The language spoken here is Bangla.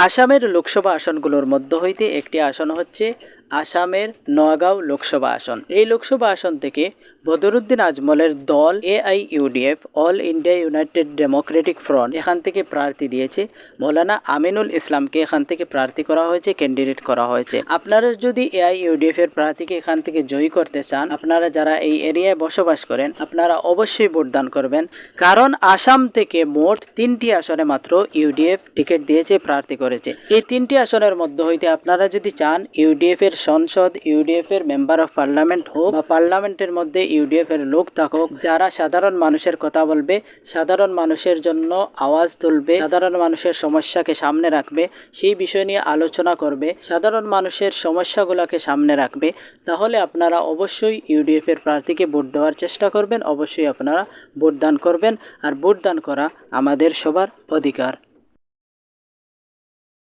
আসামের লোকসভা আসনগুলোর মধ্য হইতে একটি আসন হচ্ছে আসামের নগাঁও লোকসভা আসন। এই লোকসভা আসন থেকে বদরুদ্দিন আজমলের দল AIUDF, all India united democratic front এখান থেকে প্রার্থী দিয়েছে। মৌলানা আমিনুল ইসলামকে এখান থেকে প্রার্থী করা হয়েছে ক্যান্ডিডেট করা হয়েছে। আপনারা যদি এআইইউডিএফ এর প্রার্থীকে এখান থেকে জয়ী করতে চান, আপনারা যারা এই এরিয়ায় বসবাস করেন, আপনারা অবশ্যই ভোটদান করবেন। কারণ আসাম থেকে মোট তিনটি আসনে মাত্র ইউডিএফ টিকিট দিয়েছে, প্রার্থী করেছে। এই তিনটি আসনের মধ্যে হইতে আপনারা যদি চান, ইউডিএফ এর সংসদ, ইউডিএফ এর মেম্বার অফ পার্লামেন্ট হোক বা পার্লামেন্টের মধ্যে ইউডিএফ এর লোক থাকুক, যারা সাধারণ মানুষের কথা বলবে, সাধারণ মানুষের জন্য আওয়াজ তুলবে, সাধারণ মানুষের সমস্যাকে সামনে রাখবে, সেই বিষয় নিয়ে আলোচনা করবে, সাধারণ মানুষের সমস্যাগুলোকে সামনে রাখবে, তাহলে আপনারা অবশ্যই ইউডিএফের প্রার্থীকে ভোট দেওয়ার চেষ্টা করবেন, অবশ্যই আপনারা ভোট দান করবেন, আর ভোট দান করা আমাদের সবার অধিকার।